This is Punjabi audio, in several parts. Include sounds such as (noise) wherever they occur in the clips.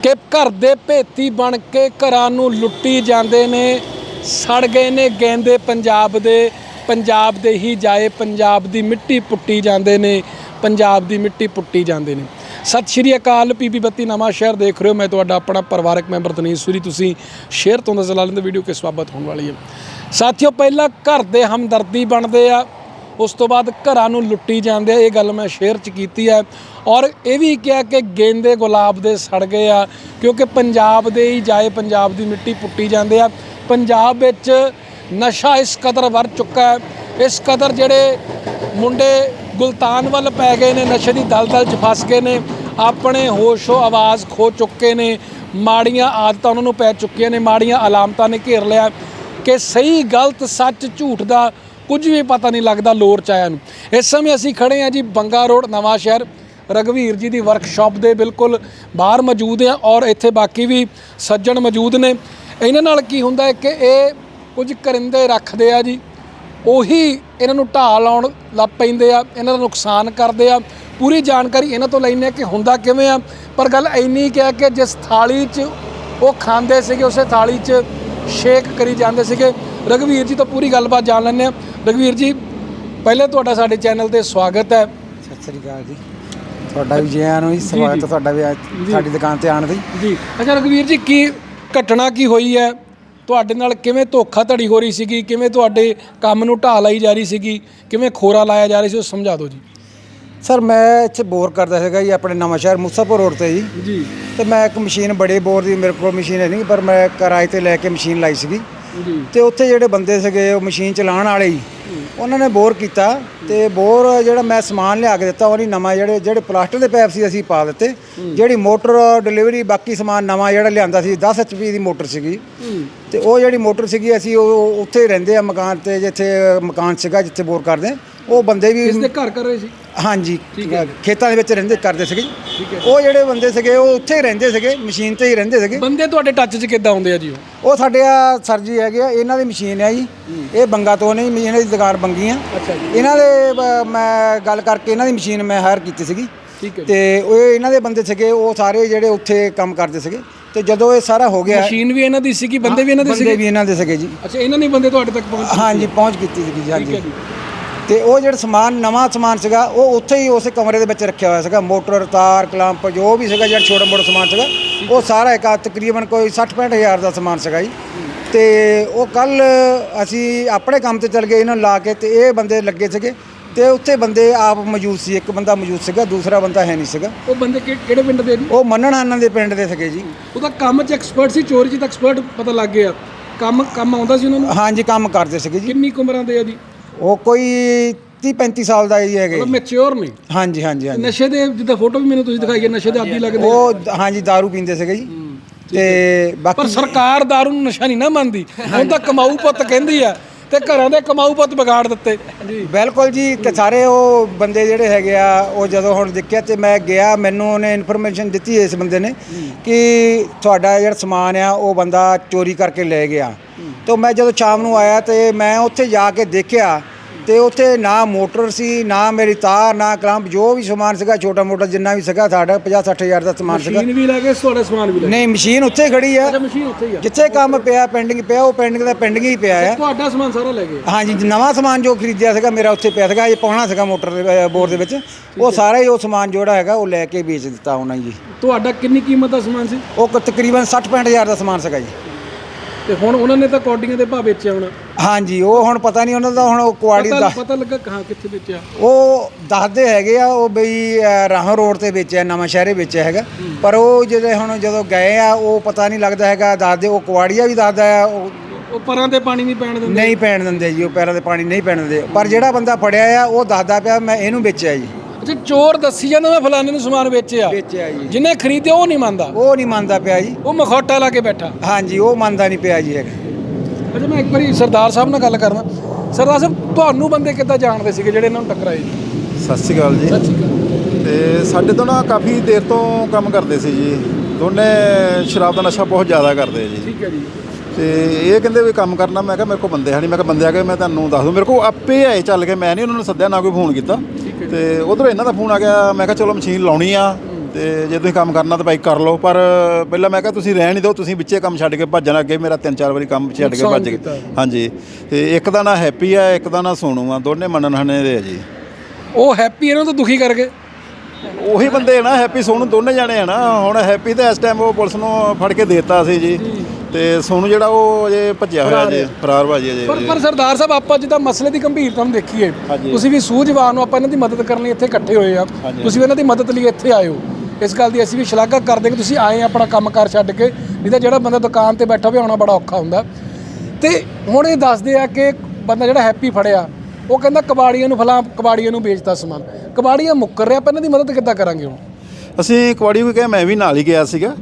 ਕਿ ਘਰ ਦੇ ਭੇਤੀ ਬਣ ਕੇ ਘਰਾਂ ਨੂੰ ਲੁੱਟੀ ਜਾਂਦੇ ਨੇ, ਸੜ ਗਏ ਨੇ ਗੈਂਦੇ ਪੰਜਾਬ ਦੇ ਪੰਜਾਬ ਦੇ ਹੀ ਜਾਏ ਪੰਜਾਬ ਦੀ ਮਿੱਟੀ ਪੁੱਟੀ ਜਾਂਦੇ ਨੇ, ਪੰਜਾਬ ਦੀ ਮਿੱਟੀ ਪੁੱਟੀ ਜਾਂਦੇ ਨੇ। ਸਤਿ ਸ਼੍ਰੀ ਅਕਾਲ ਪੀਪੀ ਬੱਤੀ ਨਵਾਂ ਸ਼ਹਿਰ ਦੇਖ ਰਹੇ ਹੋ, ਮੈਂ ਤੁਹਾਡਾ ਆਪਣਾ ਪਰਿਵਾਰਕ ਮੈਂਬਰ ਤਨੀਸ਼ ਸੂਰੀ, ਤੁਸੀਂ ਸ਼ੇਅਰ ਤੋਂ ਨਜ਼ਰ ਲਾ ਲੈਂਦੇ ਵੀਡੀਓ ਕਿਸ ਬਾਬਤ ਹੋਣ ਵਾਲੀ ਹੈ। ਸਾਥੀਓ, ਪਹਿਲਾਂ ਘਰ ਦੇ ਹਮਦਰਦੀ ਬਣਦੇ ਆ। ਉਸ ਤੋਂ ਬਾਅਦ ਘਰਾਂ ਨੂੰ ਲੁੱਟੀ ਜਾਂਦੇ ਆ, ਇਹ ਗੱਲ ਮੈਂ ਸ਼ੇਅਰ ਚ ਕੀਤੀ ਹੈ। ਔਰ ਇਹ ਵੀ ਕਿਹਾ ਕਿ ਗੇਂਦੇ ਗੁਲਾਬ ਦੇ ਸੜ ਗਏ ਆ, ਕਿਉਂਕਿ ਪੰਜਾਬ ਦੇ ਹੀ ਜਾਏ ਪੰਜਾਬ ਦੀ ਮਿੱਟੀ ਪੁੱਟੀ ਜਾਂਦੇ ਆ। ਪੰਜਾਬ ਵਿੱਚ ਨਸ਼ਾ ਇਸ ਕਦਰ ਵਰ ਚੁੱਕਾ ਹੈ। ਇਸ ਕਦਰ ਜਿਹੜੇ ਮੁੰਡੇ ਗੁਲਤਾਨ ਵੱਲ ਪੈ ਗਏ ਨੇ, ਨਸ਼ੇ ਦੀ ਦਲਦਲ 'ਚ ਫਸ ਗਏ ਨੇ, ਆਪਣੇ ਹੋਸ਼ੋ ਆਵਾਜ਼ ਖੋ ਚੁੱਕੇ ਨੇ, ਮਾੜੀਆਂ ਆਦਤਾਂ ਉਹਨਾਂ ਨੂੰ ਪੈ ਚੁੱਕੀਆਂ ਨੇ, ਮਾੜੀਆਂ ਅਲਾਮਤਾਂ ਨੇ ਘੇਰ ਲਿਆ। ਕਿ ਸਹੀ ਗਲਤ ਸੱਚ ਝੂਠ ਦਾ ਕੁਝ ਵੀ ਪਤਾ ਨਹੀਂ ਲੱਗਦਾ ਲੋਰ ਚ ਆਇਆ ਨੂੰ। ਇਸ ਸਮੇਂ ਅਸੀਂ ਖੜੇ ਹਾਂ ਜੀ ਬੰਗਾ ਰੋਡ, ਨਵਾਂ ਸ਼ਹਿਰ। ਰਗਵੀਰ ਜੀ ਦੀ ਵਰਕਸ਼ਾਪ ਦੇ ਬਿਲਕੁਲ ਬਾਹਰ ਮੌਜੂਦ ਹਾਂ ਔਰ ਇੱਥੇ ਬਾਕੀ ਵੀ ਸੱਜਣ ਮੌਜੂਦ ਨੇ। ਇਹਨਾਂ ਨਾਲ ਕੀ ਹੁੰਦਾ ਹੈ ਕਿ ਇਹ ਕੁਝ ਕਰਿੰਦੇ ਰੱਖਦੇ ਆ ਜੀ। ਉਹੀ ਇਹਨਾਂ ਨੂੰ ਢਾਹ ਲਾਉਣ ਲੱਗ ਪੈਂਦੇ ਆ, ਇਹਨਾਂ ਦਾ ਨੁਕਸਾਨ ਕਰਦੇ ਆ। ਪੂਰੀ ਜਾਣਕਾਰੀ ਇਹਨਾਂ ਤੋਂ ਲੈਂਦੇ ਆ ਕਿ ਹੁੰਦਾ ਕਿਵੇਂ ਆ। ਪਰ ਗੱਲ ਇੰਨੀ ਕਿ ਹੈ ਕਿ ਜਿਸ ਥਾਲੀ 'ਚ ਉਹ ਖਾਂਦੇ ਸੀਗੇ, ਉਸੇ ਥਾਲੀ 'ਚ ਸ਼ੇਕ ਕਰੀ ਜਾਂਦੇ ਸੀਗੇ। ਰਗਵੀਰ ਜੀ ਤੋਂ ਪੂਰੀ ਗੱਲਬਾਤ ਜਾਣ ਲੈਂਦੇ ਆ ਰਗਵੀਰ ਜੀ ਪਹਿਲੇ ਤੁਹਾਡਾ ਸਾਡੇ ਚੈਨਲ ਤੇ ਸਵਾਗਤ ਹੈ। ਸਤਿ ਸ੍ਰੀ ਅਕਾਲ ਜੀ। ਤੁਹਾਡਾ ਵੀ ਜੀ ਆਇਆਂ ਨੂੰ ਜੀ ਸਵਾਗਤ ਹੈ ਤੁਹਾਡਾ ਵੀ ਅੱਜ ਸਾਡੀ ਦੁਕਾਨ ਤੇ ਆਉਣ ਦੀ। ਜੀ। ਅੱਛਾ ਰਗਵੀਰ ਜੀ ਕੀ ਘਟਨਾ ਕੀ ਹੋਈ ਹੈ? ਤੁਹਾਡੇ ਨਾਲ ਕਿਵੇਂ ਧੋਖਾ ਧੜੀ ਹੋ ਰਹੀ ਸੀਗੀ? ਕਿਵੇਂ ਤੁਹਾਡੇ ਕੰਮ ਨੂੰ ਢਾਹ ਲਾਈ ਜਾ ਰਹੀ ਸੀਗੀ? ਕਿਵੇਂ ਖੋਰਾ ਲਾਇਆ ਜਾ ਰਿਹਾ ਸੀ ਉਹ ਸਮਝਾ ਦਿਓ ਜੀ। ਸਰ ਮੈਂ ਇੱਥੇ ਬੋਰ ਕਰਦਾ ਸੀਗਾ ਜੀ ਆਪਣੇ ਨਵਾਂ ਸ਼ਹਿਰ ਮੁਸਾਪੁਰ ਰੋਡ ਤੇ ਜੀ। ਜੀ। ਤੇ ਮੈਂ ਇੱਕ ਮਸ਼ੀਨ ਬੜੇ ਬੋਰ ਦੀ ਮੇਰੇ ਕੋਲ ਮਸ਼ੀਨ ਹੈ ਨਹੀਂ ਪਰ ਮੈਂ ਕਿਰਾਏ ਤੇ ਲੈ ਕੇ ਮਸ਼ੀਨ ਲਾਈ ਸੀਗੀ। ਤੇ ਉੱਥੇ ਜਿਹੜੇ ਬੰਦੇ ਸੀਗੇ ਉਹ ਮਸ਼ੀਨ ਚਲਾਉਣ ਵਾਲੇ ਹੀ ਉਹਨਾਂ ਨੇ ਬੋਰ ਕੀਤਾ ਤੇ ਬੋਰ ਜਿਹੜਾ ਮੈਂ ਸਮਾਨ ਲਿਆ ਕੇ ਦਿੱਤਾ ਉਹ ਨਹੀਂ ਨਵਾਂ ਜਿਹੜੇ ਜਿਹੜੇ ਪਲਾਸਟਿਕ ਦੇ ਪੈਪ ਸੀ ਅਸੀਂ ਪਾ ਦਿੱਤੇ। ਜਿਹੜੀ ਮੋਟਰ ਡਿਲੀਵਰੀ ਬਾਕੀ ਸਮਾਨ ਨਵਾਂ ਜਿਹੜਾ ਲਿਆਂਦਾ ਸੀ 10 ਐਚਪੀ ਦੀ ਮੋਟਰ ਸੀਗੀ। ਤੇ ਉਹ ਜਿਹੜੀ ਮੋਟਰ ਸੀਗੀ ਅਸੀਂ ਉਹ ਉੱਥੇ ਰਹਿੰਦੇ ਆ ਮਕਾਨ ਤੇ ਜਿੱਥੇ ਮਕਾਨ ਸੀਗਾ ਜਿੱਥੇ ਬੋਰ ਕਰਦੇ। ਉਹ ਬੰਦੇ ਵੀ ਕਿਸ ਦੇ ਘਰ ਕਰ ਰਹੇ ਸੀ? ਹਾਂਜੀ ਖੇਤਾਂ ਦੇ ਵਿੱਚ ਰਹਿੰਦੇ ਕਰਦੇ ਸੀਗੇ। ਠੀਕ ਹੈ। ਉਹ ਜਿਹੜੇ ਬੰਦੇ ਸੀਗੇ ਉਹ ਉੱਥੇ ਹੀ ਰਹਿੰਦੇ ਸੀਗੇ ਮਸ਼ੀਨ ਤੇ ਹੀ ਰਹਿੰਦੇ ਸੀਗੇ। ਬੰਦੇ ਤੁਹਾਡੇ ਟੱਚ 'ਚ ਕਿੱਦਾਂ ਆਉਂਦੇ ਆ ਜੀ ਉਹ? ਉਹ ਸਾਡੇ ਆ ਸਰ ਜੀ ਹੈਗੇ ਆ ਇਹਨਾਂ ਦੀ ਮਸ਼ੀਨ ਹੈ ਜੀ। ਇਹ ਬੰਗਾ ਤੋਂ ਨਹੀਂ ਮਸ਼ੀਨ ਦੀ ਦੁਕਾਨ ਬੰਗੀ ਆ। ਅੱਛਾ ਜੀ। ਇਹਨਾਂ ਦੇ ਮੈਂ ਗੱਲ ਕਰਕੇ ਇਹਨਾਂ ਦੀ ਮਸ਼ੀਨ ਮੈਂ ਹਾਇਰ ਕੀਤੀ ਸੀਗੀ। ਠੀਕ ਹੈ ਜੀ। ਤੇ ਉਹ ਇਹਨਾਂ ਦੇ ਬੰਦੇ ਸੀਗੇ ਉਹ ਸਾਰੇ ਜਿਹੜੇ ਉੱਥੇ ਕੰਮ ਕਰਦੇ ਸੀਗੇ। ਤੇ ਜਦੋਂ ਇਹ ਸਾਰਾ ਹੋ ਗਿਆ ਮਸ਼ੀਨ ਵੀ ਇਹਨਾਂ ਦੀ ਸੀਗੀ ਬੰਦੇ ਵੀ ਇਹਨਾਂ ਦੇ ਬੰਦੇ ਸੀਗੇ? ਵੀ ਇਹਨਾਂ ਦੇ ਸੀਗੇ ਜੀ। ਅੱਛਾ ਇਹਨਾਂ ਨੇ ਬੰਦੇ ਤੁਹਾਡੇ ਤੱਕ ਪਹੁੰਚ ਹਾਂਜੀ ਪਹੁੰਚ ਕੀਤੀ ਸੀਗੀ ਜੀ ਠੀਕ ਹੈ ਹਾਂਜੀ ਜੀ। ਤੇ ਉਹ ਜਿਹੜਾ ਸਮਾਨ ਨਵਾਂ ਸਮਾਨ ਸੀਗਾ ਉਹ ਉੱਥੇ ਹੀ ਉਸੇ ਕਮਰੇ ਦੇ ਵਿੱਚ ਰੱਖਿਆ ਹੋਇਆ ਸੀਗਾ। ਮੋਟਰ ਤਾਰ ਕਲੰਪ ਜੋ ਵੀ ਸੀਗਾ ਜਿਹੜਾ ਛੋਟਾ ਮੋਟਾ ਸਮਾਨ ਸੀਗਾ ਉਹ ਸਾਰਾ ਇੱਕ ਤਕਰੀਬਨ ਕੋਈ 60 65 ਹਜ਼ਾਰ ਦਾ ਸਮਾਨ ਸੀਗਾ ਜੀ। ਤੇ ਉਹ ਕੱਲ ਅਸੀਂ ਆਪਣੇ ਕੰਮ ਤੇ ਚਲ ਗਏ ਇਹਨਾਂ ਨੂੰ ਲਾ ਕੇ ਤੇ ਇਹ ਬੰਦੇ ਲੱਗੇ ਸੀਗੇ ਤੇ ਉੱਥੇ ਬੰਦੇ ਆਪ ਮੌਜੂਦ ਸੀ ਇੱਕ ਬੰਦਾ ਮੌਜੂਦ ਸੀਗਾ ਦੂਸਰਾ ਬੰਦਾ ਹੈ ਨਹੀਂ ਸੀਗਾ। ਉਹ ਬੰਦੇ ਕਿ- ਕਿਹੜੇ ਪਿੰਡ ਦੇ ਉਹ ਮੰਨਣ ਹਾਨਾਂ ਦੇ ਪਿੰਡ ਦੇ ਸੀਗੇ ਜੀ। ਉਹਦਾ ਕੰਮ 'ਚ ਐਕਸਪਰਟ ਸੀ ਚੋਰੀ 'ਚ ਤਾਂ ਐਕਸਪਰਟ ਪਤਾ ਲੱਗ ਗਿਆ। ਕੰਮ ਕੰਮ ਆਉਂਦਾ ਸੀ ਉਹਨਾਂ ਨੂੰ? ਹਾਂਜੀ ਕੰਮ ਕਰਦੇ ਸੀਗੇ ਜੀ। ਕਿੰਨੀ ਕੁ ਉਮਰਾਂ ਦੇ ਆ ਜੀ ਉਹ ਕੋਈ 30 35 ਸਾਲ ਦਾ ਹੀ ਹੈਗੇ। ਮਤਲਬ ਮੈਚੁਰ ਨੇ। ਹਾਂਜੀ ਹਾਂਜੀ ਹਾਂਜੀ। ਨਸ਼ੇ ਦੇ ਜਿੱਦਾਂ ਫੋਟੋ ਵੀ ਮੈਨੂੰ ਤੁਸੀਂ ਦਿਖਾਈ ਹੈ ਨਸ਼ੇ ਦੇ ਆਦੀ ਲੱਗਦੇ। ਉਹ ਹਾਂਜੀ दारू ਪੀਂਦੇ ਸੀਗੇ ਜੀ। ਤੇ ਪਰ ਬਾਕੀ ਸਰਕਾਰ ਦਾਰੂ ਨੂੰ ਨਸ਼ਾ ਨਹੀਂ ਨਾ ਮੰਨਦੀ। ਹੁਣ ਤਾਂ ਕਮਾਊ ਪੁੱਤ ਕਹਿੰਦੀ ਆ ਤੇ ਘਰਾਂ ਦੇ ਕਮਾਊ ਪੁੱਤ ਵਿਗਾੜ ਦਿੱਤੇ। ਜੀ। ਬਿਲਕੁਲ ਜੀ ਤੇ ਸਾਰੇ ਉਹ ਬੰਦੇ ਜਿਹੜੇ ਹੈਗੇ ਆ ਉਹ ਜਦੋਂ ਹੁਣ ਦੇਖਿਆ ਤੇ ਮੈਂ ਗਿਆ ਮੈਨੂੰ ਉਹਨੇ ਇਨਫੋਰਮੇਸ਼ਨ ਦਿੱਤੀ ਇਸ ਬੰਦੇ ਨੇ ਕਿ ਤੁਹਾਡਾ ਜਿਹੜਾ ਸਮਾਨ ਆ ਉਹ ਬੰਦਾ ਚੋਰੀ ਕਰਕੇ ਲੈ ਗਿਆ। ਤੇ ਮੈਂ ਜਦੋਂ ਸ਼ਾਮ ਨੂੰ ਆਇਆ ਤੇ ਮੈਂ ਉੱਥੇ ਜਾ ਕੇ ਦੇਖਿਆ ਤੇ ਉੱਥੇ ਨਾ ਮੋਟਰ ਸੀ ਨਾ ਮੇਰੀ ਤਾਰ ਨਾ ਕਲੰਪ ਜੋ ਵੀ ਸਮਾਨ ਸੀਗਾ ਛੋਟਾ ਮੋਟਾ ਜਿੰਨਾ ਵੀ ਸੀਗਾ ਸਾਡਾ 50 60 ਹਜ਼ਾਰ ਦਾ ਸਮਾਨ ਸੀਗਾ। ਮਸ਼ੀਨ ਵੀ ਲੈ ਕੇ ਤੁਹਾਡਾ ਸਮਾਨ ਵੀ ਲੈ ਨਹੀਂ ਮਸ਼ੀਨ ਉੱਥੇ ਖੜੀ ਆ। ਮਸ਼ੀਨ ਉੱਥੇ ਹੀ ਆ। ਜਿੱਥੇ ਕੰਮ ਪਿਆ ਪੈਂਡਿੰਗ ਪਿਆ ਉਹ ਪੈਂਡਿੰਗ ਦਾ ਪੈਂਡਿੰਗ ਹੀ ਪਿਆ ਹੈ। ਤੁਹਾਡਾ ਸਮਾਨ ਸਾਰਾ ਲੈ ਗਏ ਹਾਂਜੀ ਨਵਾਂ ਸਮਾਨ ਜੋ ਖਰੀਦਿਆ ਸੀਗਾ ਮੇਰਾ ਉੱਥੇ ਪਿਆ ਸੀਗਾ ਇਹ ਪਾਉਣਾ ਸੀਗਾ ਮੋਟਰ ਦੇ ਬੋਰ ਦੇ ਵਿੱਚ। ਉਹ ਸਾਰਾ ਹੀ ਉਹ ਸਮਾਨ ਜਿਹੜਾ ਹੈਗਾ ਉਹ ਲੈ ਕੇ ਵੇਚ ਦਿੱਤਾ ਉਹਨਾਂ ਜੀ। ਤੁਹਾਡਾ ਕਿੰਨੀ ਕੀਮਤ ਦਾ ਸਮਾਨ ਸੀ? ਉਹ ਤਕਰੀਬਨ 60 65 ਹਜ਼ਾਰ ਦਾ ਸਮਾਨ ਸੀਗਾ ਜੀ। ਤੇ ਹੁਣ ਉਹਨਾਂ ਨੇ ਤਾਂ ਕੋਡੀਆਂ ਦੇ ਭਾਅ ਵੇਚਿਆ ਹੁਣ। ਹਾਂਜੀ ਉਹ ਹੁਣ ਪਤਾ ਨਹੀਂ ਉਹਨਾਂ ਦਾ ਹੁਣ ਉਹ ਕੁਆੜੀ ਪਤਾ ਦਾ ਪਤਾ ਲੱਗਾ ਕਹਾਂ ਕਿੱਥੇ ਵੇਚਿਆ। ਉਹ ਦੱਸਦੇ ਹੈਗੇ ਆ ਉਹ ਬਈ ਅ, ਰਾਹੋਂ ਰੋਡ ਤੇ ਵੇਚਿਆ ਨਵਾਂ ਸ਼ਹਿਰੇ ਵੇਚਿਆ ਹੈਗਾ। ਪਰ ਉਹ ਜਿਹੜੇ ਹੁਣ ਜਦੋਂ ਗਏ ਆ ਉਹ ਪਤਾ ਨਹੀਂ ਲੱਗਦਾ ਹੈਗਾ ਦੱਸਦੇ ਉਹ ਕੁਆੜੀਆ ਵੀ ਦੱਸਦਾ ਆ ਉਹ ਉਹ ਪਰਾਂ ਤੇ ਪਾਣੀ ਨਹੀਂ ਪੈਣ ਦਿੰਦੇ। ਨਹੀਂ ਪੈਣ ਦਿੰਦੇ ਜੀ ਉਹ ਪੈਰਾਂ ਦੇ ਪਾਣੀ ਨਹੀਂ ਪੈਣ ਦਿੰਦੇ। ਪਰ ਜਿਹੜਾ ਬੰਦਾ ਫੜਿਆ ਆ ਉਹ ਦੱਸਦਾ ਪਿਆ ਮੈਂ ਇਹਨੂੰ ਵੇਚਿਆ ਜੀ। ਅੱਛਾ ਚੋਰ ਦੱਸੀ ਜਾਂਦਾ ਮੈਂ ਫਲਾਣੇ ਨੂੰ ਸਮਾਨ ਵੇਚਿਆ। ਵੇਚਿਆ ਜੀ। ਜਿਹਨੇ ਖਰੀਦਿਆ ਉਹ ਨਹੀਂ ਮੰਨਦਾ। ਉਹ ਨਹੀਂ ਮੰਨਦਾ ਪਿਆ ਜੀ। ਉਹ ਮਖੌਟਾ ਲਾ ਕੇ ਬੈਠਾ। ਹਾਂਜੀ ਉਹ ਮੰਨਦਾ ਨਹੀਂ ਪਿਆ ਜੀ ਹੈਗਾ। ਅੱਛਾ ਮੈਂ ਇੱਕ ਵਾਰੀ ਸਰਦਾਰ ਸਾਹਿਬ ਨਾਲ ਗੱਲ ਕਰਨਾ ਸਰਦਾਰ ਸਾਹਿਬ ਤੁਹਾਨੂੰ ਬੰਦੇ ਕਿੱਦਾਂ ਜਾਣਦੇ ਸੀਗੇ ਜਿਹੜੇ ਇਹਨਾਂ ਨੂੰ ਟੱਕਰਾਏ ਜੀ? ਸਤਿ ਸ਼੍ਰੀ ਅਕਾਲ ਜੀ। ਸਤਿ ਸ਼੍ਰੀ ਅਕਾਲ। ਤੇ ਸਾਡੇ ਤੋਂ ਨਾ ਕਾਫੀ ਦੇਰ ਤੋਂ ਕੰਮ ਕਰਦੇ ਸੀ ਜੀ। ਦੋਨੇ ਸ਼ਰਾਬ ਦਾ ਨਸ਼ਾ ਬਹੁਤ ਜ਼ਿਆਦਾ ਕਰਦੇ ਜੀ। ਠੀਕ ਹੈ ਜੀ। ਤੇ ਇਹ ਕਹਿੰਦੇ ਵੀ ਕੰਮ ਕਰਨਾ ਮੈਂ ਕਿਹਾ ਮੇਰੇ ਕੋਲ ਬੰਦੇ ਹੈ ਨਹੀਂ। ਮੈਂ ਕਿਹਾ ਬੰਦੇ ਆ ਗਏ ਮੈਂ ਤੁਹਾਨੂੰ ਦੱਸ ਦੂੰ। ਮੇਰੇ ਕੋਲ ਆਪੇ ਆਏ ਚੱਲ ਕੇ ਮੈਂ ਨਹੀਂ ਉਹਨਾਂ ਨੂੰ ਸੱਦਿਆ ਨਾ ਕੋਈ ਫੋਨ ਕੀਤਾ। ਤੇ ਉਧਰੋਂ ਇਹਨਾਂ ਦਾ ਫੋਨ ਆ ਗਿਆ ਮੈਂ ਕਿਹਾ ਚਲੋ ਮਸ਼ੀਨ ਲਾਉਣੀ ਆ ਤੇ ਜੇ ਤੁਸੀਂ ਕੰਮ ਕਰਨਾ ਤਾਂ ਭਾਈ ਕਰ ਲਓ ਪਰ ਪਹਿਲਾਂ ਮੈਂ ਕਿਹਾ ਤੁਸੀਂ ਰਹਿਣ ਹੀ ਦਿਓ ਤੁਸੀਂ ਵਿੱਚੇ ਕੰਮ ਛੱਡ ਕੇ ਭੱਜਣ ਅੱਗੇ ਮੇਰਾ ਤਿੰਨ ਚਾਰ ਵਾਰੀ ਕੰਮ ਛੱਡ ਕੇ ਭੱਜ। ਗਏ। ਹਾਂਜੀ ਤੇ ਇੱਕ ਦਾ ਨਾਂ ਹੈਪੀ ਆ ਇੱਕ ਦਾ ਨਾਂ ਸੋਨੂ ਆ ਦੋਨੇ ਮੰਨਣ ਹਣੇ ਦੇ ਆ ਜੀ। ਉਹ ਹੈਪੀ ਇਹਨਾਂ ਤੋਂ ਦੁਖੀ ਕਰ ਗਏ। ਉਹੀ ਬੰਦੇ ਆ ਨਾ ਹੈਪੀ ਸੋਨੂ ਦੋਨੇ ਜਾਣੇ ਆ ਨਾ ਹੁਣ ਹੈਪੀ ਤਾਂ ਇਸ ਟਾਈਮ ਉਹ ਪੁਲਿਸ ਨੂੰ ਫੜ ਕੇ ਦੇਤਾ ਸੀ ਜੀ। ਤੇ ਸੋਨੂ ਜਿਹੜਾ ਉਹ ਅਜੇ ਭੱਜਿਆ ਹੋਇਆ ਜੀ ਫਰਾਰ ਭਾਜੀ ਅਜੇ ਪਰ ਪਰ ਸਰਦਾਰ ਸਾਹਿਬ ਆਪਾਂ ਜਿੱਦਾਂ ਮਸਲੇ ਦੀ ਗੰਭੀਰਤਾ ਨੂੰ ਦੇਖੀਏ। ਤੁਸੀਂ ਵੀ ਸੂਝਵਾਨ ਹੋ ਆਪਾਂ ਇਹਨਾਂ ਦੀ ਮਦਦ ਕਰਨ ਲਈ ਇੱਥੇ ਇਕੱਠੇ ਹੋਏ ਆ। ਤੁਸੀਂ ਇਹਨਾਂ ਦੀ ਮਦਦ ਲਈ ਇੱਥੇ ਆਏ ਹੋ। ਇਸ ਗੱਲ ਦੀ ਅਸੀਂ ਵੀ ਸ਼ਲਾਘਾ ਕਰਦੇ ਕਿ ਤੁਸੀਂ ਆਏ ਆਪਣਾ ਕੰਮਕਾਰ ਛੱਡ ਕੇ ਨਹੀਂ ਤਾਂ ਜਿਹੜਾ ਬੰਦਾ ਦੁਕਾਨ ਤੇ ਬੈਠਾ ਵੀ ਆਉਣਾ ਬੜਾ ਔਖਾ ਹੁੰਦਾ। ਤੇ ਹੁਣ ਇਹ ਦੱਸਦੇ ਆ ਕਿ ਬੰਦਾ ਜਿਹੜਾ ਹੈਪੀ ਫੜਿਆ ਉਹ ਕਹਿੰਦਾ ਕਬਾੜੀਆਂ ਨੂੰ ਫਲਾਂ ਕਬਾੜੀਆਂ ਨੂੰ ਵੇਚਦਾ ਸਮਾਨ। ਕਬਾੜੀਆਂ ਮੁੱਕਰ ਰਿਹਾ ਆਪਾਂ ਇਹਨਾਂ ਦੀ ਮਦਦ ਕਿੱਦਾਂ ਕਰਾਂਗੇ ਹੁਣ? ਅਸੀਂ ਕਵਾੜੀ ਵੀ ਕਿਹਾ ਮੈਂ ਵੀ ਨਾਲ ਹੀ ਗਿਆ ਸੀਗਾ।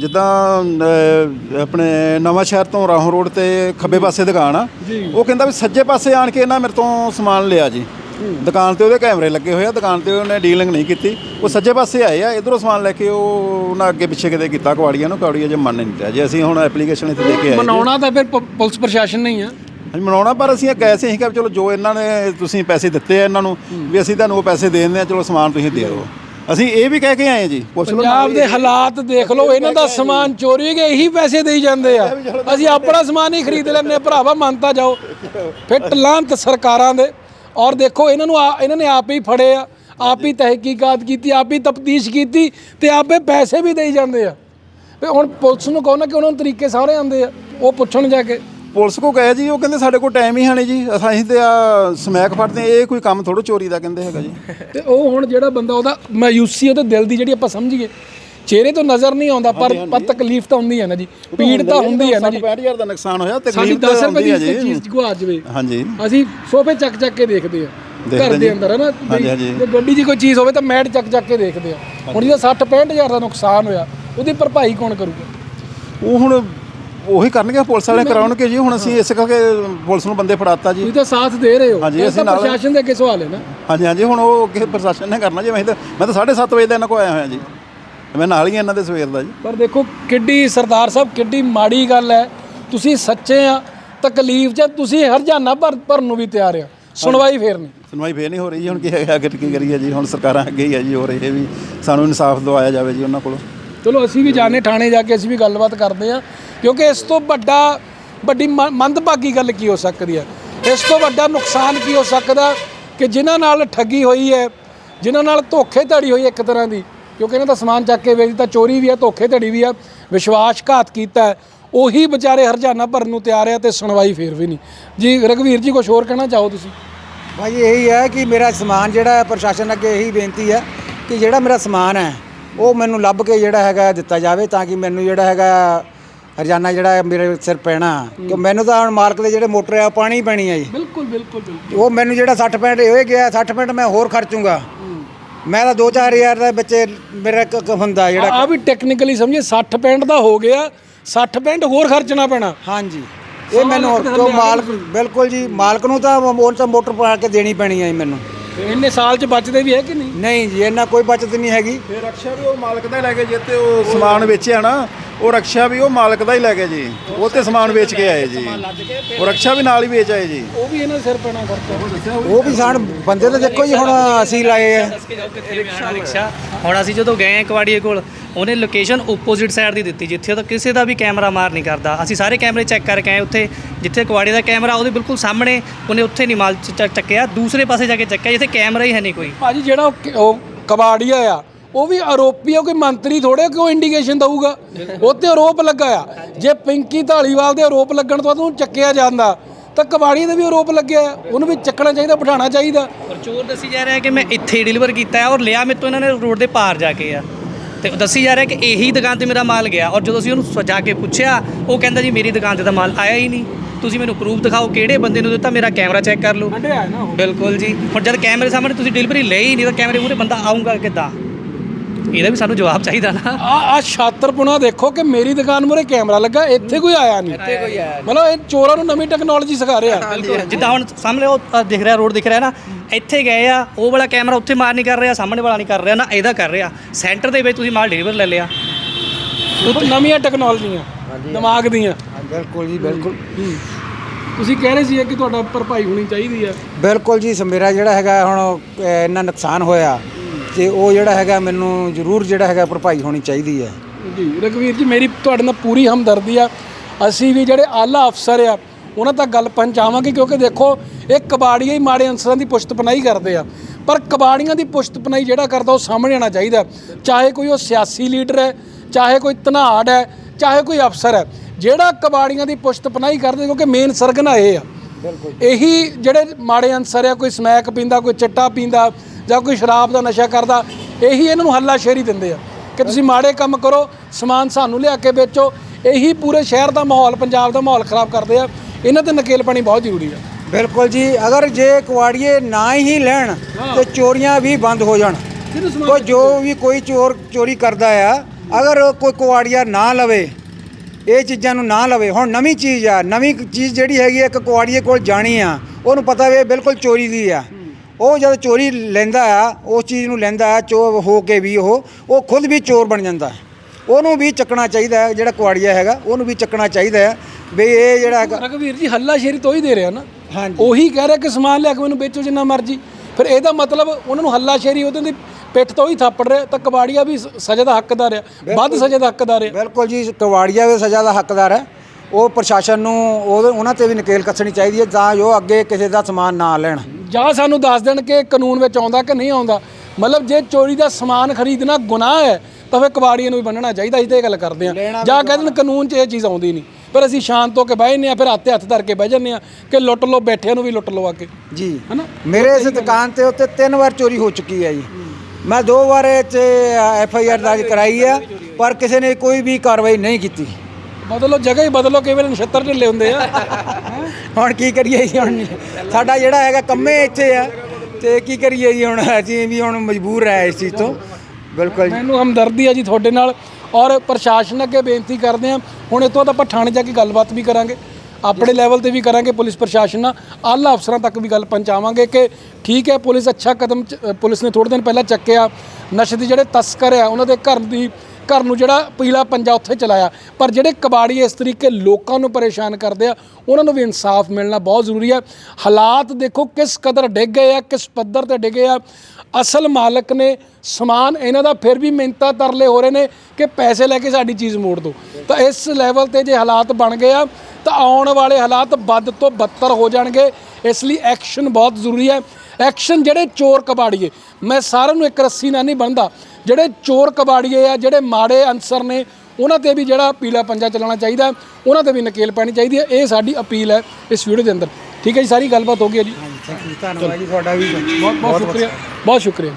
ਜਿੱਦਾਂ ਅਹ, ਆਪਣੇ ਨਵਾਂ ਸ਼ਹਿਰ ਤੋਂ ਰਾਹੋਂ ਰੋਡ ਤੇ ਖੱਬੇ ਪਾਸੇ ਦੁਕਾਨ ਆ। ਉਹ ਕਹਿੰਦਾ ਵੀ ਸੱਜੇ ਪਾਸੇ ਆਣ ਕੇ ਇਹਨਾਂ ਮੇਰੇ ਤੋਂ ਸਮਾਨ ਲਿਆ ਜੀ। ਦੁਕਾਨ ਤੇ ਉਹਦੇ ਕੈਮਰੇ ਲੱਗੇ ਹੋਏ ਆ ਦੁਕਾਨ ਤੇ ਉਹਨੇ ਡੀਲਿੰਗ ਨਹੀਂ ਕੀਤੀ। ਉਹ ਸੱਜੇ ਪਾਸੇ ਆਏ ਆ ਇਧਰੋਂ ਸਮਾਨ ਲੈ ਕੇ ਉਹ ਉਹਨਾਂ ਅੱਗੇ ਪਿੱਛੇ ਕਿਤੇ ਕੀਤਾ ਕਵਾੜੀਆਂ ਨੂੰ ਕਵਾੜੀਆਂ ਜੇ ਮੰਨ ਨਹੀਂ ਰਿਹਾ ਜੀ। ਅਸੀਂ ਹੁਣ ਐਪਲੀਕੇਸ਼ਨ ਇੱਥੇ ਦੇ ਕੇ ਆਏ ਜੀ। ਮਨਾਉਣਾ ਤਾਂ ਫਿਰ ਪ- ਪੁਲਿਸ ਪ੍ਰਸ਼ਾਸਨ ਨਹੀਂ ਆ। ਹਾਂਜੀ ਮਨਾਉਣਾ ਪਰ ਅਸੀਂ ਇਹ ਕਹੇ ਸੀ ਅਸੀਂ ਕਿ ਚਲੋ ਜੋ ਇਹਨਾਂ ਨੇ ਤੁਸੀਂ ਪੈਸੇ ਦਿੱਤੇ ਆ ਇਹਨਾਂ ਨੂੰ ਵੀ ਅਸੀਂ ਤੁਹਾਨੂੰ ਉਹ ਪੈਸੇ ਦੇ ਦਿੰਦੇ ਆ ਚਲੋ ਸਮਾਨ ਤੁਸੀਂ ਦੇ ਦਿਓ। ਅਸੀਂ ਇਹ ਵੀ ਕਹਿ ਕੇ ਆਏ ਜੀ, ਪੁੱਛ ਲਓ। ਪੰਜਾਬ ਦੇ ਹਾਲਾਤ ਦੇਖ ਲਓ, ਇਹਨਾਂ ਦਾ ਸਮਾਨ ਚੋਰੀ ਗਏ ਗਿਆ ਇਹੀ ਪੈਸੇ ਦੇਈ ਜਾਂਦੇ ਆ। ਅਸੀਂ ਆਪਣਾ ਸਮਾਨ ਹੀ ਖਰੀਦ ਲੈਂਦੇ ਭਰਾਵਾ, ਮੰਨਤਾ ਜਾਓ। ਫਿਰ ਟਲਾਂਤ ਸਰਕਾਰਾਂ ਦੇ, ਔਰ ਦੇਖੋ, ਇਹਨਾਂ ਨੂੰ ਇਹਨਾਂ ਨੇ ਆਪ ਹੀ ਫੜੇ ਆ, ਆਪ ਹੀ ਤਹਿਕੀਕਾਤ ਕੀਤੀ, ਆਪ ਹੀ ਤਫਤੀਸ਼ ਕੀਤੀ ਤੇ ਆਪੇ ਪੈਸੇ ਵੀ ਦੇਈ ਜਾਂਦੇ ਆ। ਵੀ ਹੁਣ ਪੁਲਿਸ ਨੂੰ ਕਹੋ ਨਾ ਕਿ ਉਹਨਾਂ ਨੂੰ ਤਰੀਕੇ ਸਾਰੇ ਆਉਂਦੇ ਆ, ਉਹ ਪੁੱਛਣ ਜਾ ਕੇ। ਪੁਲਿਸ ਕੋ ਗਏ ਜੀ ਉਹ ਕਹਿੰਦੇ ਸਾਡੇ ਕੋਲ ਟਾਈਮ ਹੀ ਹੈ ਨਹੀਂ ਜੀ ਅਸੀਂ ਤੇ ਆ ਸਮੈਕ ਫੜਦੇ ਹਾਂ, ਇਹ ਕੋਈ ਕੰਮ ਥੋੜੋ ਚੋਰੀ ਦਾ ਕਹਿੰਦੇ ਹੈਗਾ ਜੀ। (laughs) ਤੇ ਉਹ ਹੁਣ ਜਿਹੜਾ ਬੰਦਾ ਉਹਦਾ ਮਾਯੂਸੀ ਉਹਦੇ ਦਿਲ ਦੀ ਜਿਹੜੀ ਆਪਾਂ ਸਮਝੀਏ ਚਿਹਰੇ ਤੋਂ ਨਜ਼ਰ ਨਹੀਂ ਆਉਂਦਾ ਪਰ ਪਰ ਤਕਲੀਫ ਤਾਂ ਹੁੰਦੀ ਹੈ ਨਾ ਜੀ ਪੀੜ ਤਾਂ ਹੁੰਦੀ ਹੈ ਨਾ ਜੀ। 65000 ਦਾ ਨੁਕਸਾਨ ਹੋਇਆ ਸਾਡੀ ਤਕਲੀਫ 10 ਤਾਂ ਰੁਪਏ ਹੁੰਦੀ ਹੈ ਦੀ ਜੀ। ਚੀਜ਼ ਗੁਆ ਜਵੇ। ਹਾਂਜੀ। ਅਸੀਂ ਸੋਫੇ ਚੱਕ ਚੱਕ ਕੇ ਦੇਖਦੇ ਆ ਦੇਖਦੇ ਘਰ ਦੇ ਜੀ। ਅੰਦਰ ਹੈ ਨਾ ਹਾਂਜੀ, ਹਾਂਜੀ। ਜੇ ਗੱਡੀ 'ਚ ਕੋਈ ਚੀਜ਼ ਹੋਵੇ ਤਾਂ ਮੈਟ ਚੱਕ ਚੱਕ ਕੇ ਦੇਖਦੇ ਆ ਹੁਣ ਜਿਹਦਾ 60 65000 ਦਾ ਨੁਕਸਾਨ ਹੋਇਆ ਉਹਦੀ ਭਰਪਾਈ ਕੌਣ ਕਰੂਗਾ? ਉਹ ਹੁਣ ਉਹੀ ਕਰਨਗੇ ਪੁਲਿਸ ਵਾਲੇ ਕਰਾਉਣਗੇ ਜੀ ਹੁਣ ਅਸੀਂ ਇਸ ਕਰਕੇ ਪੁਲਿਸ ਨੂੰ ਬੰਦੇ ਫੜਾਤਾ ਜੀ। ਤੁਸੀਂ ਤਾਂ ਸਾਥ ਦੇ ਰਹੇ ਹੋ। ਹਾਂਜੀ, ਇਹ ਅਸੀਂ ਨਾਲ- ਪ੍ਰਸ਼ਾਸਨ ਦੇ ਅੱਗੇ ਸਵਾਲ ਹੈ ਨਾ। ਹਾਂਜੀ ਹਾਂਜੀ ਹੁਣ ਉਹ ਕਿਸੇ ਪ੍ਰਸ਼ਾਸਨ ਨੇ ਕਰਨਾ ਜੀ ਮੈਂ ਤਾਂ ਮੈਂ ਤਾਂ 7:30 ਵਜੇ ਦਾ ਇਹਨਾਂ ਕੋ ਆਇਆ ਹੋਇਆ ਜੀ। ਮੈਂ ਨਾਲ ਹੀ ਇਹਨਾਂ ਦੇ ਸਵੇਰ ਦਾ ਜੀ। ਪਰ ਦੇਖੋ ਕਿੱਡੀ ਸਰਦਾਰ ਸਾਹਿਬ ਕਿੱਡੀ ਮਾੜੀ ਗੱਲ ਹੈ। ਤੁਸੀਂ ਸੱਚੇ ਆ ਤਕਲੀਫ ਜਾਂ ਤੁਸੀਂ ਹਰਜਾਨਾ ਭਰ ਭਰਨ ਨੂੰ ਵੀ ਤਿਆਰ ਆ। ਸੁਣਵਾਈ ਫੇਰ ਨਹੀਂ। ਸੁਣਵਾਈ ਫੇਰ ਨਹੀਂ ਹੋ ਰਹੀ ਜੀ ਹੁਣ ਕੀ ਹੈਗਾ ਅੱਗੇ ਕੀ ਕਰੀਏ ਜੀ ਹੁਣ ਸਰਕਾਰਾਂ ਅੱਗੇ ਹੀ ਆ ਜੀ ਹੋ ਰਹੇ ਵੀ ਸਾਨੂੰ ਇਨਸਾਫ ਦਵਾਇਆ ਜਾਵੇ ਜੀ ਉਹਨਾਂ ਕੋਲੋਂ। ਚਲੋ ਅਸੀਂ ਵੀ ਜਾਣੇ ਥਾਣੇ ਜਾ ਕੇ ਅਸੀਂ ਵੀ ਗੱਲਬਾਤ ਕਰਦੇ ਹਾਂ, ਕਿਉਂਕਿ ਇਸ ਤੋਂ ਵੱਡਾ, ਵੱਡੀ ਮ- ਮੰਦਭਾਗੀ ਗੱਲ ਕੀ ਹੋ ਸਕਦੀ ਹੈ? ਇਸ ਤੋਂ ਵੱਡਾ ਨੁਕਸਾਨ ਕੀ ਹੋ ਸਕਦਾ ਕਿ ਜਿਨ੍ਹਾਂ ਨਾਲ ਠੱਗੀ ਹੋਈ ਹੈ, ਜਿਨ੍ਹਾਂ ਨਾਲ ਧੋਖੇਧੜੀ ਹੋਈ ਇੱਕ ਤਰ੍ਹਾਂ ਦੀ? ਕਿਉਂਕਿ ਇਹਨਾਂ ਦਾ ਸਮਾਨ ਚੱਕ ਕੇ ਵੇਚਦਾ ਚੋਰੀ ਵੀ ਹੈ, ਧੋਖੇਧੜੀ ਵੀ ਆ ਵਿਸ਼ਵਾਸਘਾਤ ਕੀਤਾ ਉਹੀ ਵਿਚਾਰੇ ਹਰਜਾਨਾ ਭਰਨ ਨੂੰ ਤਿਆਰ ਹੈ ਤੇ ਸੁਣਵਾਈ ਫੇਰ ਵੀ ਨਹੀਂ। ਜੀ, ਰਘਵੀਰ ਜੀ ਕੁਝ ਹੋਰ ਕਹਿਣਾ ਚਾਹੋ ਤੁਸੀਂ? ਭਾਜੀ ਇਹੀ ਹੈ ਕਿ ਮੇਰਾ ਸਮਾਨ ਜਿਹੜਾ ਹੈ, ਪ੍ਰਸ਼ਾਸਨ ਅੱਗੇ ਇਹੀ ਬੇਨਤੀ ਹੈ ਕਿ ਜਿਹੜਾ ਮੇਰਾ ਸਮਾਨ ਹੈ ਉਹ ਮੈਨੂੰ ਲੱਭ ਕੇ ਜਿਹੜਾ ਹੈਗਾ ਦਿੱਤਾ ਜਾਵੇ ਤਾਂ ਕਿ ਮੈਨੂੰ ਜਿਹੜਾ ਹੈਗਾ ਹਰਜਾਨਾ ਜਿਹੜਾ ਮੇਰੇ ਸਿਰ ਪੈਣਾ। ਕਿ ਮੈਨੂੰ ਤਾਂ ਹੁਣ ਮਾਲਕ ਦੇ ਜਿਹੜੇ ਮੋਟਰ ਆ ਪਾਣੀ ਪੈਣੀ ਹੈ ਜੀ। ਬਿਲਕੁਲ ਬਿਲਕੁਲ ਬਿਲਕੁਲ। ਉਹ ਮੈਨੂੰ ਜਿਹੜਾ 60 ਪੈਂਟ ਹੋਏ ਗਿਆ 60 ਪੈਂਟ ਮੈਂ ਹੋਰ ਖਰਚੂੰਗਾ। ਮੈਂ ਤਾਂ 2-4000 ਦਾ ਵਿੱਚ ਮੇਰਾ ਹੁੰਦਾ ਜਿਹੜਾ ਆ ਵੀ ਟੈਕਨੀਕਲੀ ਸਮਝੇ 60 ਪੈਂਟ ਦਾ ਹੋ ਗਿਆ 60 ਪੈਂਟ ਹੋਰ ਖਰਚਣਾ ਪੈਣਾ। ਹਾਂਜੀ। ਇਹ ਮੈਨੂੰ ਮਾਲਕ ਬਿਲਕੁਲ ਜੀ ਮਾਲਕ ਨੂੰ ਤਾਂ ਉਹ ਤਾਂ ਮੋਟਰ ਪਾ ਕੇ ਦੇਣੀ ਪੈਣੀ ਹੈ ਜੀ ਮੈਨੂੰ। ਇੰਨੇ ਸਾਲ ਚ ਬਚਦੇ ਵੀ ਹੈ ਕਿ ਨਹੀਂ? ਨਹੀਂ ਜੀ ਇਹਨਾਂ ਕੋਈ ਬਚਤ ਨਹੀਂ ਹੈਗੀ। ਰਕਸ਼ਾ ਵੀ ਉਹ ਮਾਲਕ ਦਾ ਲੈ ਕੇ ਜਿੱਤੇ ਉਹ ਸਮਾਨ ਵੇਚਿਆ ਨਾ ਉਹ ਰਕਸ਼ਾ ਵੀ ਉਹ ਮਾਲਕ ਦਾ ਹੀ ਲੈ ਕੇ ਜੀ। ਉਹ ਤੇ ਸਮਾਨ ਵੇਚ ਕੇ ਆਏ ਜੀ। ਉਹ ਰਕਸ਼ਾ ਵੀ ਨਾਲ ਹੀ ਵੇਚ ਆਏ ਜੀ। ਉਹ ਵੀ ਇਹਨਾਂ ਦੇ ਸਿਰ ਪੈਣਾ ਖਰਚਾ ਉਹ ਵੀ ਸਾਨ ਬੰਦੇ ਤਾਂ ਦੇਖੋ ਜੀ ਹੁਣ ਅਸੀਂ ਲਾਏ ਆ। ਰਿਕਸ਼ਾ ਹੁਣ ਅਸੀਂ ਜਦੋਂ ਗਏ ਕਵਾੜੀਏ ਕੋਲ ਉਹਨੇ ਲੋਕੇਸ਼ਨ ਆਪੋਜ਼ਿਟ ਸਾਈਡ ਦੀ ਦਿੱਤੀ ਜਿੱਥੇ ਤਾਂ ਕਿਸੇ ਦਾ ਵੀ ਕੈਮਰਾ ਮਾਰ ਨਹੀਂ ਕਰਦਾ। ਅਸੀਂ ਸਾਰੇ ਕੈਮਰੇ ਚੈੱਕ ਕਰਕੇ ਆਏ ਉੱਥੇ ਜਿੱਥੇ ਕਵਾੜੀ ਦਾ ਕੈਮਰਾ ਉਹਦੇ ਬਿਲਕੁਲ ਸਾਹਮਣੇ ਉਹਨੇ ਉੱਥੇ ਨਹੀਂ ਮਾਲ ਚੱਕਿਆ ਦੂਸਰੇ ਪਾਸੇ ਜਾ ਕੇ ਚੱਕਿਆ ਜਿੱਥੇ ਕੈਮਰਾ ਹੀ ਹੈ ਨਹੀਂ ਕੋਈ। ਭਾਜੀ ਜਿਹੜਾ ਉਹ ਕਬਾੜੀਆ ਆ ਉਹ ਵੀ ਆਰੋਪੀ ਆ ਕੋਈ ਮੰਤਰੀ ਥੋੜੇ ਕਿ ਉਹ ਇੰਡੀਕੇਸ਼ਨ ਦਊਗਾ। ਉਹ ਤੇ ਆਰੋਪ ਲੱਗਾ ਆ। ਜੇ ਪਿੰਕੀ ਢਾਲੀਵਾਲ ਦੇ ਆਰੋਪ ਲੱਗਣ ਤੋਂ ਬਾਅਦ ਉਹਨੂੰ ਚੱਕਿਆ ਜਾਂਦਾ ਤਾਂ ਕਬਾੜੀ ਦੇ ਵੀ ਆਰੋਪ ਲੱਗਿਆ ਆ, ਉਹਨੂੰ ਵੀ ਚੱਕਣਾ ਚਾਹੀਦਾ ਬਿਠਾਉਣਾ ਚਾਹੀਦਾ। ਔਰ ਚੋਰ ਦੱਸੀ ਜਾ ਰਿਹਾ ਕਿ ਮੈਂ ਇੱਥੇ ਡਿਲੀਵਰ ਕੀਤਾ ਹੈ ਔਰ ਲਿਆ ਮੇਰੇ ਤੋਂ ਇਹਨਾਂ ਨੇ ਰੋਡ ਦੇ ਪਾਰ ਜਾ ਕੇ ਆ। ਤੇ ਉਹ ਦੱਸੀ ਜਾ ਰਿਹਾ ਕਿ ਇਹੀ ਦੁਕਾਨ ਤੇ ਮੇਰਾ ਮਾਲ ਗਿਆ ਔਰ ਜਦੋਂ ਅਸੀਂ ਉਹਨੂੰ ਸ- ਜਾ ਕੇ ਪੁੱਛਿਆ ਉਹ ਕਹਿੰਦਾ ਜੀ ਮੇਰੀ ਦੁਕਾਨ ਤੇ ਤਾਂ ਮਾਲ ਆਇਆ ਹੀ ਨਹੀਂ। ਤੁਸੀਂ ਮੈਨੂੰ ਪ੍ਰੂਫ ਦਿਖਾਓ ਕਿਹੜੇ ਬੰਦੇ ਨੂੰ ਦਿੱਤਾ ਮੇਰਾ ਕੈਮਰਾ ਚੈੱਕ ਕਰ ਲਓ। ਉਹ। ਬਿਲਕੁਲ ਜੀ। ਹੁਣ ਜਦ ਕੈਮਰੇ ਸਾਹਮਣੇ ਤੁਸੀਂ ਡਿਲੀਵਰੀ ਲਈ ਨਹੀਂ ਤਾਂ ਕੈਮਰੇ ਮੂਹਰੇ ਬੰਦਾ ਆਊਗਾ ਕਿੱਦਾਂ? ਇਹਦਾ ਵੀ ਸਾਨੂੰ ਜਵਾਬ ਚਾਹੀਦਾ ਨਾ। ਆ ਆ ਛਾਤਰਪੁਣਾ ਦੇਖੋ ਕਿ ਮੇਰੀ ਦੁਕਾਨ ਮੂਹਰੇ ਕੈਮਰਾ ਲੱਗਾ ਇੱਥੇ ਕੋਈ ਆਇਆ ਨਹੀਂ। ਇੱਥੇ ਕੋਈ ਆਇਆ ਮਤਲਬ ਇਹ ਚੋਰਾਂ ਨੂੰ ਨਵੀਂ ਟੈਕਨੋਲੋਜੀ ਸਿਖਾ ਰਿਹਾ। ਜਿੱਦਾਂ ਹੁਣ ਸਾਹਮਣੇ ਉਹ ਦਿਖ ਰਿਹਾ ਰੋਡ ਦਿਖ ਰਿਹਾ ਨਾ ਇੱਥੇ ਗਏ ਆ ਉਹ ਵਾਲਾ ਕੈਮਰਾ ਉੱਥੇ ਮਾਰ ਨਹੀਂ ਕਰ ਰਿਹਾ ਸਾਹਮਣੇ ਵਾਲਾ ਨਹੀਂ ਕਰ ਰਿਹਾ ਨਾ ਇਹਦਾ ਕਰ ਰਿਹਾ। ਸੈਂਟਰ ਦੇ ਵਿੱਚ ਤੁਸੀਂ ਮਾਲ ਡਿਲੀਵਰ ਲੈ ਲਿਆ। ਉਹ ਨਵੀਆਂ ਟੈਕਨੋਲੋਜੀਆਂ ਦਿਮਾਗ ਦੀਆਂ। ਬਿਲਕੁਲ ਜੀ ਬਿਲਕੁਲ। ਤੁਸੀਂ ਕਹਿ ਰਹੇ ਸੀ ਕਿ ਤੁਹਾਡਾ ਭਰਪਾਈ ਹੋਣੀ ਚਾਹੀਦੀ ਹੈ ਬਿਲਕੁਲ ਜੀ ਸ- ਮੇਰਾ ਜਿਹੜਾ ਹੈਗਾ ਹੁਣ ਅਹ, ਇੰਨਾ ਨੁਕਸਾਨ ਹੋਇਆ। ਤੇ ਉਹ ਜਿਹੜਾ ਹੈਗਾ ਮੈਨੂੰ ਜ਼ਰੂਰ ਜਿਹੜਾ ਹੈਗਾ ਭਰਪਾਈ ਹੋਣੀ ਚਾਹੀਦੀ ਹੈ। ਜੀ ਰਘਵੀਰ ਜੀ ਮੇਰੀ ਤੁਹਾਡੇ ਨਾਲ ਪੂਰੀ ਹਮਦਰਦੀ ਆ। ਅਸੀਂ ਵੀ ਜਿਹੜੇ ਆਲਾ ਅਫਸਰ ਆ ਉਹਨਾਂ ਤੱਕ ਗੱਲ ਪਹੁੰਚਾਵਾਂਗੇ ਕਿਉਂਕਿ ਦੇਖੋ ਇਹ ਕਬਾੜੀਆਂ ਹੀ ਮਾੜੇ ਅਨਸਰਾਂ ਦੀ ਪੁਸ਼ਤ ਪਨਾਈ ਕਰਦੇ ਆ। ਪਰ ਕਬਾੜੀਆਂ ਦੀ ਪੁਸ਼ਤ ਪਨਾਈ ਜਿਹੜਾ ਕਰਦਾ ਉਹ ਸਾਹਮਣੇ ਆਉਣਾ ਚਾਹੀਦਾ ਚਾਹੇ ਕੋਈ ਉਹ ਸਿਆਸੀ ਲੀਡਰ ਹੈ ਚਾਹੇ ਕੋਈ ਧਨਾੜ ਹੈ ਚਾਹੇ ਕੋਈ ਅਫਸਰ ਹੈ ਜਿਹੜਾ ਕਬਾੜੀਆਂ ਦੀ ਪੁਸ਼ਤ ਪਨਾਈ ਕਰਦੇ ਕਿਉਂਕਿ ਮੇਨ ਸਰਗਨਾ ਇਹ ਆ। ਇਹੀ ਜਿਹੜੇ ਮਾੜੇ ਅਨਸਰ ਆ ਕੋਈ ਸਮੈਕ ਪੀਂਦਾ ਕੋਈ ਚਿੱਟਾ ਪੀਂਦਾ ਜਾਂ ਕੋਈ ਸ਼ਰਾਬ ਦਾ ਨਸ਼ਾ ਕਰਦਾ ਇਹੀ ਇਹਨਾਂ ਨੂੰ ਹੱਲਾ ਸ਼ੇਰੀ ਦਿੰਦੇ ਆ ਕਿ ਤੁਸੀਂ ਮਾੜੇ ਕੰਮ ਕਰੋ ਸਮਾਨ ਸਾਨੂੰ ਲਿਆ ਕੇ ਵੇਚੋ। ਇਹੀ ਪੂਰੇ ਸ਼ਹਿਰ ਦਾ ਮਾਹੌਲ ਪੰਜਾਬ ਦਾ ਮਾਹੌਲ ਖਰਾਬ ਕਰਦੇ ਆ। ਇਹਨਾਂ ਤੇ ਨਕੇਲ ਪਾਣੀ ਬਹੁਤ ਜ਼ਰੂਰੀ ਆ। ਬਿਲਕੁਲ ਜੀ ਅਗਰ ਜੇ ਕੁਆੜੀਏ ਨਾ ਹੀ ਲੈਣ ਤੇ ਚੋਰੀਆਂ ਵੀ ਬੰਦ ਹੋ ਜਾਣ। ਕੋਈ ਜੋ ਵੀ ਕੋਈ ਚੋਰ ਚੋਰੀ ਕਰਦਾ ਆ ਅਗਰ ਕੋਈ ਕੁਆੜੀਆ ਨਾ ਲਵੇ ਇਹ ਚੀਜ਼ਾਂ ਨੂੰ ਨਾ ਲਵੇ ਹੁਣ ਨਵੀਂ ਚੀਜ਼ ਆ ਨਵੀਂ ਚੀਜ਼ ਜਿਹੜੀ ਹੈਗੀ ਇੱਕ ਕੁਆੜੀਏ ਕੋਲ ਜਾਣੀ ਆ ਉਹਨੂੰ ਪਤਾ ਵੀ ਇਹ ਬਿਲਕੁਲ ਚੋਰੀ ਦੀ ਆ। ਉਹ ਜਦ ਚੋਰੀ ਲੈਂਦਾ ਆ ਉਸ ਚੀਜ਼ ਨੂੰ ਲੈਂਦਾ ਆ ਚੋਰ ਹੋ ਕੇ ਵੀ ਉਹ ਉਹ ਖੁਦ ਵੀ ਚੋਰ ਬਣ ਜਾਂਦਾ ਹੈ। ਉਹਨੂੰ ਵੀ ਚੱਕਣਾ ਚਾਹੀਦਾ ਹੈ ਜਿਹੜਾ ਕੁਆੜੀਆ ਹੈਗਾ ਉਹਨੂੰ ਵੀ ਚੱਕਣਾ ਚਾਹੀਦਾ ਹੈ ਵੀ ਇਹ ਜਿਹੜਾ ਹੈਗਾ ਰਘਵੀਰ ਜੀ ਹੱਲਾ ਸ਼ੇਰੀ ਤੋਂ ਹੀ ਦੇ ਰਿਹਾ ਨਾ। ਹਾਂਜੀ। ਉਹੀ ਕਹਿ ਰਿਹਾ ਕਿ ਸਮਾਨ ਲਿਆ ਕੇ ਮੈਨੂੰ ਵੇਚੋ ਜਿੰਨਾ ਮਰਜ਼ੀ। ਫਿਰ ਇਹਦਾ ਮਤਲਬ ਉਹਨਾਂ ਨੂੰ ਹੱਲਾ ਸ਼ੇਰੀ ਉਹਦੇ ਦੀ ਪਿੱਠ ਤੋਂ ਹੀ ਥੱਪੜ ਰਿਹਾ ਤਾਂ ਕਬਾੜੀਆ ਵੀ ਸਜ਼ਾ ਦਾ ਹੱਕਦਾਰ ਆ ਵੱਧ ਸਜ਼ਾ ਦਾ ਹੱਕਦਾਰ ਆ। ਬਿਲਕੁਲ ਜੀ ਕਵਾੜੀਆ ਵੀ ਸਜ਼ਾ ਦਾ ਹੱਕਦਾਰ ਹੈ। ਉਹ ਪ੍ਰਸ਼ਾਸਨ ਨੂੰ ਉਹਦੇ ਉਹਨਾਂ ਤੇ ਵੀ ਨਕੇਲ ਕੱਸਣੀ ਚਾਹੀਦੀ ਹੈ ਤਾਂ ਜੋ ਅੱਗੇ ਕਿਸੇ ਦਾ ਸਮਾਨ ਨਾ ਲੈਣ। ਜਾਂ ਸਾਨੂੰ ਦੱਸ ਦੇਣ ਕਿ ਕਾਨੂੰਨ ਵਿੱਚ ਆਉਂਦਾ ਕਿ ਨਹੀਂ ਆਉਂਦਾ। ਮਤਲਬ ਜੇ ਚੋਰੀ ਦਾ ਸਮਾਨ ਖਰੀਦਣਾ ਗੁਨਾਹ ਹੈ ਤਾਂ ਫਿਰ ਕਬਾੜੀਆਂ ਨੂੰ ਵੀ ਬੰਨਣਾ ਚਾਹੀਦਾ ਅਸੀਂ ਤਾਂ ਇਹ ਗੱਲ ਕਰਦੇ ਹਾਂ। ਜਾਂ ਕਹਿ ਦੇਣ ਕਾਨੂੰਨ 'ਚ ਇਹ ਚੀਜ਼ ਆਉਂਦੀ ਨਹੀਂ। ਪਰ ਅਸੀਂ ਸ਼ਾਂਤ ਹੋ ਕੇ ਬਹਿ ਜੰਨੇ ਆ ਫਿਰ ਹੱਥ ਹੱਥ ਧਰ ਕੇ ਬਹਿ ਜੰਨੇ ਆ ਕਿ ਲੁੱਟ ਲੋ ਬੈਠਿਆਂ ਨੂੰ ਵੀ ਲੁੱਟ ਲੋ ਆ ਕੇ। ਜੀ। ਹਨਾ? ਮੇਰੇ ਇਸ ਦੁਕਾਨ ਤੇ ਉੱਤੇ ਤਿੰਨ ਵਾਰ ਚੋਰੀ ਹੋ ਚੁੱਕੀ ਹੈ ਜੀ। ਮੈਂ ਦੋ ਵਾਰ ਇਹ 'ਚ ਐਫ ਆਈ ਆਰ ਦਰਜ ਕਰਾਈ ਹੈ ਪਰ ਕਿਸੇ ਨੇ ਕੋਈ ਵੀ ਕਾਰਵਾਈ ਨਹੀਂ ਕੀਤੀ। ਬਦਲੋ ਜਗ੍ਹਾ ਹੀ ਬਦਲੋ ਕਈ ਵੇਲੇ ਨਛੱਤਰ ਢਿੱਲੇ ਹੁੰਦੇ ਆ। (laughs) ਹੁਣ ਕੀ ਕਰੀਏ ਜੀ ਹੁਣ? ਸਾਡਾ ਜਿਹੜਾ ਹੈਗਾ ਕੰਮੇ ਇੱਥੇ ਆ ਤੇ ਕੀ ਕਰੀਏ ਜੀ ਹੁਣ? ਅਸੀਂ ਵੀ ਹੁਣ ਮਜਬੂਰ ਹੈ ਇਸ ਚੀਜ਼ ਤੋਂ। ਬਿਲਕੁਲ ਮੈਨੂੰ ਹਮਦਰਦੀ ਆ ਜੀ ਤੁਹਾਡੇ ਨਾਲ ਔਰ ਪ੍ਰਸ਼ਾਸਨ ਅੱਗੇ ਬੇਨਤੀ ਕਰਦੇ ਆ ਹੁਣ ਇਹ ਤੋਂ ਆਪਾਂ ਥਾਣੇ ਜਾ ਕੇ ਗੱਲਬਾਤ ਵੀ ਕਰਾਂਗੇ ਆਪਣੇ ਲੈਵਲ ਤੇ ਵੀ ਕਰਾਂਗੇ ਪੁਲਿਸ ਪ੍ਰਸ਼ਾਸਨ ਨਾਲ ਆਲਾ ਅਫਸਰਾਂ ਤੱਕ ਵੀ ਗੱਲ ਪਹੁੰਚਾਵਾਂਗੇ ਕਿ ਠੀਕ ਹੈ ਪੁਲਿਸ ਅੱਛਾ ਕਦਮ ਪੁਲਿਸ ਨੇ ਥੋੜੇ ਦਿਨ ਪਹਿਲਾਂ ਚੱਕਿਆ ਨਸ਼ੇ ਦੇ ਜਿਹੜੇ ਤਸਕਰ ਆ ਉਹਨਾਂ ਦੇ ਘਰ ਦੀ ਘਰ ਨੂੰ ਜਿਹੜਾ ਪੀਲਾ ਪੰਜਾ ਉੱਥੇ ਚਲਾਇਆ। ਪਰ ਜਿਹੜੇ ਕਬਾੜੀ ਇਸ ਤਰੀਕੇ ਲੋਕਾਂ ਨੂੰ ਪਰੇਸ਼ਾਨ ਕਰਦੇ ਆ, ਉਹਨਾਂ ਨੂੰ ਵੀ ਇਨਸਾਫ ਮਿਲਣਾ ਬਹੁਤ ਜ਼ਰੂਰੀ ਹੈ। ਹਾਲਾਤ ਦੇਖੋ ਕਿਸ ਕਦਰ ਡਿੱਗ ਗਏ ਆ, ਕਿਸ ਪੱਧਰ ਤੇ ਡਿੱਗੇ ਆ। ਅਸਲ ਮਾਲਕ ਨੇ ਸਮਾਨ ਇਹਨਾਂ ਦਾ ਫਿਰ ਵੀ ਮਿੰਤਾ ਤਰਲੇ ਹੋ ਰਹੇ ਨੇ ਕਿ ਪੈਸੇ ਲੈ ਕੇ ਸਾਡੀ ਚੀਜ਼ ਮੋੜ ਦਿਓ। ਤਾਂ ਇਸ ਲੈਵਲ ਤੇ ਜੇ ਹਾਲਾਤ ਬਣ ਗਏ ਆ, ਤਾਂ ਆਉਣ ਵਾਲੇ ਹਾਲਾਤ ਵੱਧ ਤੋਂ ਬੱਤਰ ਹੋ ਜਾਣਗੇ। ਇਸ ਲਈ ਐਕਸ਼ਨ ਬਹੁਤ ਜ਼ਰੂਰੀ ਹੈ। ਐਕਸ਼ਨ ਜਿਹੜੇ ਚੋਰ ਕਬਾੜੀਏ, ਮੈਂ ਸਾਰਿਆਂ ਨੂੰ ਇੱਕ ਰੱਸੀ ਨਾਲ ਨਹੀਂ ਬੰਨਦਾ। ਜਿਹੜੇ ਚੋਰ ਕਬਾੜੀਏ ਆ ਜਿਹੜੇ ਮਾੜੇ ਅਨਸਰ ਨੇ ਉਹਨਾਂ ਤੇ ਵੀ ਜਿਹੜਾ ਪੀਲਾ ਪੰਜਾ ਚੱਲਣਾ ਚਾਹੀਦਾ ਉਹਨਾਂ ਤੇ ਵੀ ਨਕੇਲ ਪੈਣੀ ਚਾਹੀਦੀ ਹੈ ਇਹ ਸਾਡੀ ਅਪੀਲ ਹੈ ਇਸ ਵੀਡੀਓ ਦੇ ਅੰਦਰ। ਠੀਕ ਹੈ ਜੀ ਸਾਰੀ ਗੱਲਬਾਤ ਹੋ ਗਈ ਹੈ ਜੀ। ਧੰਨਵਾਦ ਜੀ ਤੁਹਾਡਾ ਵੀ। ਬਹੁਤ ਬਹੁਤ ਸ਼ੁਕਰੀਆ ਬਹੁਤ ਸ਼ੁਕਰੀਆ।